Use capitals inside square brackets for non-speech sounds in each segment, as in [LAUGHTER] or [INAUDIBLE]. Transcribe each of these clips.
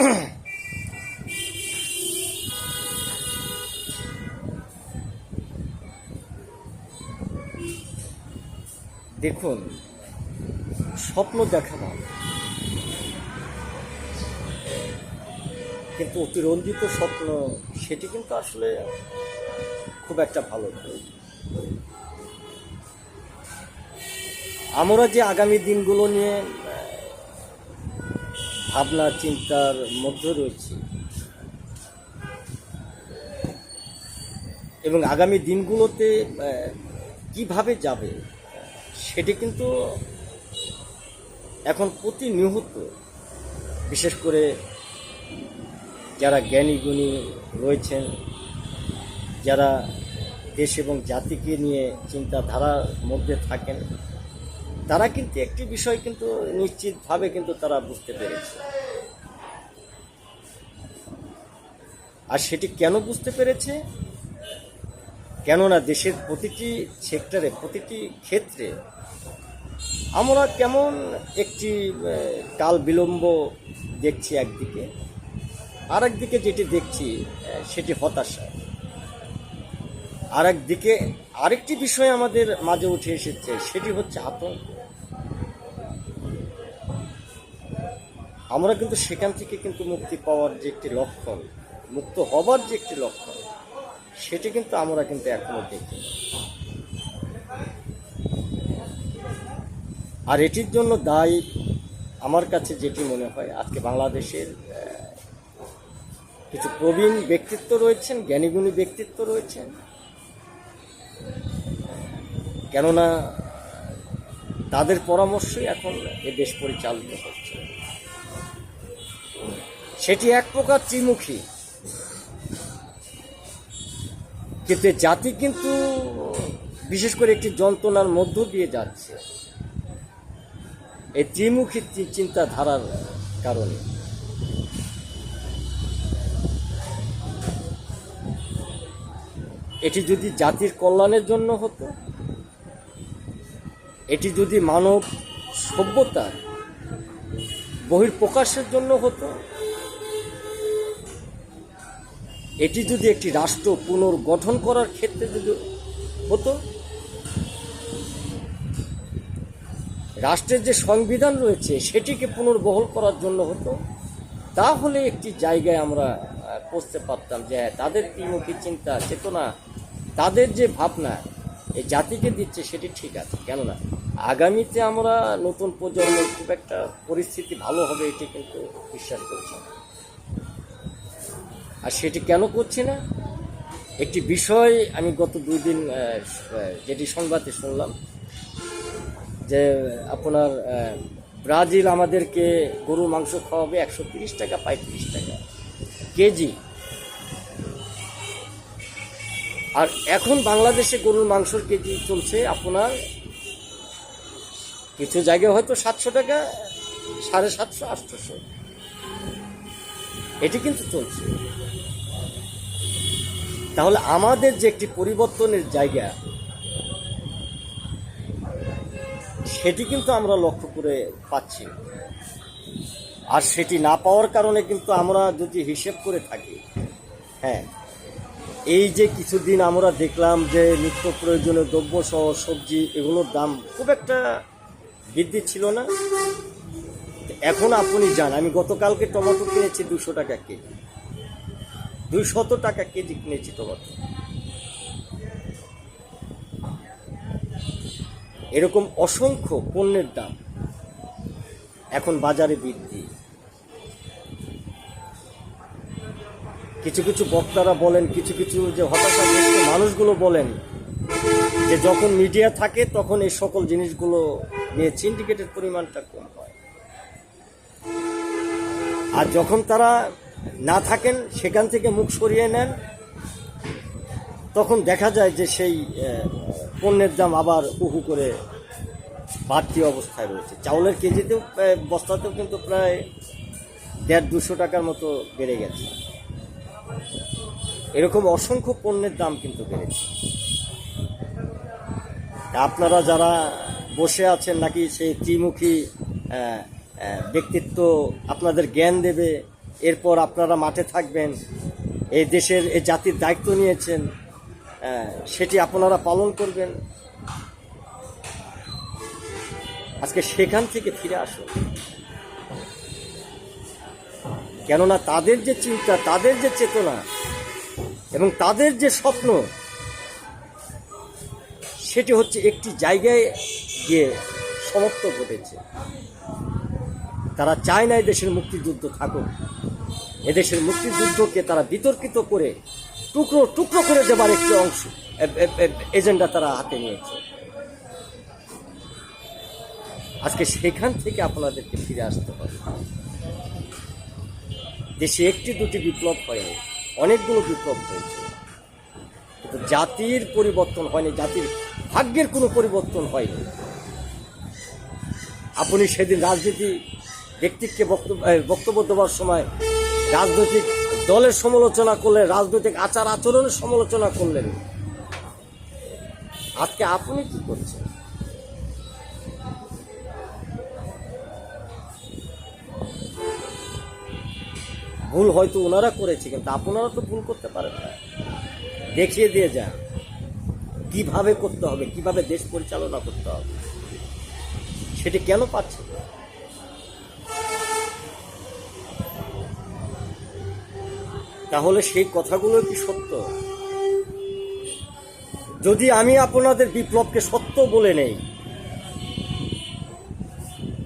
[COUGHS] দেখুন, স্বপ্ন দেখা ভালো কিন্তু অতিরঞ্জিত স্বপ্ন, সেটি কিন্তু আসলে খুব একটা ভালো। আমরা যে আগামী দিনগুলো নিয়ে ভাবনা, চিন্তার মধ্যে রয়েছে। এবং আগামী দিনগুলোতে কীভাবে যাবে, সেটি কিন্তু এখন প্রতিনিয়ত, বিশেষ করে যারা জ্ঞানী গুণী রয়েছেন, যারা দেশ এবং জাতিকে নিয়ে চিন্তাধারার মধ্যে থাকেন তারা কিন্তু একটি বিষয় কিন্তু নিশ্চিতভাবে কিন্তু তারা বুঝতে পেরেছে। আর সেটি কেন বুঝতে পেরেছে? কেননা দেশের প্রতিটি সেক্টরে, প্রতিটি ক্ষেত্রে আমরা কেমন একটি কাল বিলম্ব দেখছি একদিকে আর একদিকে যেটি দেখছি সেটি হতাশা। আর একদিকে আরেকটি বিষয় আমাদের মাঝে উঠে এসেছে, সেটি হচ্ছে আতঙ্ক। আমরা কিন্তু সেখান থেকে কিন্তু মুক্তি পাওয়ার যে একটি লক্ষণ, মুক্ত হবার যে একটি লক্ষণ, সেটি কিন্তু আমরা কিন্তু এখনও দেখি আর এটির জন্য দায়ী আমার কাছে যেটি মনে হয়, আজকে বাংলাদেশের কিছু প্রবীণ ব্যক্তিত্ব রয়েছেন, জ্ঞানীগুণী ব্যক্তিত্ব রয়েছেন। কেননা তাদের পরামর্শই এখন এ দেশ পরিচালিত হচ্ছে। সেটি এক প্রকার ত্রিমুখী। কিন্তু জাতি কিন্তু বিশেষ করে একটি যন্ত্রণার মধ্য দিয়ে যাচ্ছে। এই ত্রিমুখী চিন্তাধারার কারণে। এটি যদি জাতির কল্যাণের জন্য হতো, এটি যদি মানব সভ্যতার বহির্প্রকাশের জন্য হতো এটি যদি একটি রাষ্ট্র পুনর্গঠন করার ক্ষেত্রে যদি হতো রাষ্ট্রের যে সংবিধান রয়েছে সেটিকে পুনর্বহল করার জন্য হতো তাহলে একটি জায়গায় আমরা পৌঁছতে পারতাম যে হ্যাঁ, তাদের ত্রিমুখী চিন্তা চেতনা তাদের যে ভাবনা এই জাতিকে দিচ্ছে সেটি ঠিক আছে। কেননা আগামীতে আমরা নতুন প্রজন্মের খুব একটা পরিস্থিতি ভালো হবে এটি কিন্তু বিশ্বাস করছি আর সেটি কেন করছি না? একটি বিষয় আমি গত দুই দিন যেটি সংবাদে শুনলাম, যে আপনার ব্রাজিল আমাদেরকে গরুর মাংস খাওয়াবে একশো তিরিশ টাকা, পঁয়ত্রিশ টাকা কেজি। আর এখন বাংলাদেশে গরুর মাংসর কেজি চলছে আপনার কিছু জায়গায় হয়তো সাতশো টাকা, সাড়ে সাতশো আটশোশো এটি কিন্তু চলছে। তাহলে আমাদের যে একটি পরিবর্তনের জায়গা, সেটি কিন্তু আমরা লক্ষ্য করে পাচ্ছি আর সেটি না পাওয়ার কারণে কিন্তু আমরা যদি হিসেব করে থাকি হ্যাঁ এই যে কিছুদিন আমরা দেখলাম যে নিত্য প্রয়োজনীয় দ্রব্য সহ সবজি এগুলোর দাম খুব একটা বৃদ্ধি ছিল না। এখন আপনি যান আমি গতকালকে টমেটো কিনেছি দুশো টাকা কেজি। দুইশত টাকা কেজি কিনেছি টমেটো এরকম অসংখ্য পণ্যের দাম এখন বাজারে বৃদ্ধি। কিছু কিছু বক্তারা বলেন, কিছু কিছু যে হতাশাগ্রস্ত মানুষগুলো বলেন যে যখন মিডিয়া থাকে তখন এই সকল জিনিসগুলো নিয়ে সিন্ডিকেটের পরিমাণটা কম হয়। আর যখন তারা না থাকেন, সেখান থেকে মুখ সরিয়ে নেন। তখন দেখা যায় যে সেই পণ্যের দাম আবার উহু করে বাড়তি অবস্থায় রয়েছে। চাউলের কেজিতেও বস্তাতেও কিন্তু প্রায় দেড় দুশো টাকার মতো বেড়ে গেছে। এরকম অসংখ্য পণ্যের দাম কিন্তু বেড়েছে। আপনারা যারা বসে আছেন নাকি সেই ত্রিমুখী ব্যক্তিত্ব আপনাদের জ্ঞান দেবে এরপর আপনারা মাঠে থাকবেন এই দেশের এই জাতির দায়িত্ব নিয়েছেন আহ, সেটি আপনারা পালন করবেন। আজকে সেখান থেকে ফিরে আসুন। কেননা তাদের যে চিন্তা তাদের যে চেতনা এবং তাদের যে স্বপ্ন সেটি হচ্ছে একটি জায়গায় গিয়ে সমাপ্ত ঘটেছে। তারা চায় না দেশের মুক্তিযুদ্ধ থাকুক। এদেশের মুক্তিযুদ্ধকে তারা বিতর্কিত করে টুকরো টুকরো করে দেবার একটি অংশ এজেন্ডা তারা হাতে নিয়েছে। আজকে সেখান থেকে আপনাদেরকে ফিরে আসতে হবে। দেশে একটি দুটি বিপ্লব হয়নি, অনেকগুলো বিপ্লব হয়েছে। কিন্তু জাতির পরিবর্তন হয়নি, জাতির ভাগ্যের কোনো পরিবর্তন হয়নি। আপনি সেদিন রাজনীতি ব্যক্তিকে বক্তব্য বক্তব্য দেওয়ার সময় রাজনৈতিক দলের সমালোচনা করলেন, রাজনৈতিক আচার আচরণের সমালোচনা করলেন। আজকে আপনি কি করছেন? ভুল হয়তো ওনারা করেছে, কিন্তু আপনারা তো ভুল করতে পারেন না। দেখিয়ে দিয়ে যান। কীভাবে করতে হবে? কীভাবে দেশ পরিচালনা করতে হবে? সেটি কেন পাচ্ছে তাহলে সেই কথাগুলো কি সত্য? যদি আমি আপনাদের বিপ্লবকে সত্য বলে নেই,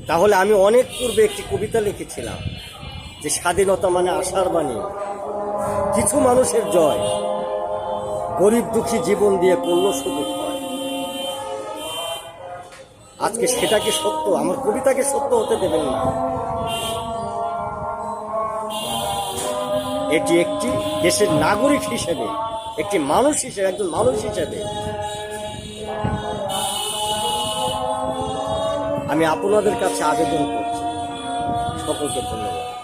তাহলে আমি অনেক পূর্বে একটি কবিতা লিখেছিলাম, যে স্বাধীনতা মানে আশার বাণী। কিছু মানুষের জয় গরিব দুঃখী জীবন দিয়ে করল শুধু হয় আজকে সেটাকে সত্য? আমার কবিতাকে সত্য হতে দেবেন না। এটি একটি দেশের নাগরিক হিসেবে, একটি মানুষ হিসেবে, একজন মানুষ হিসেবে। আমি আপনাদের কাছে আবেদন করছি। সকলকে ধন্যবাদ।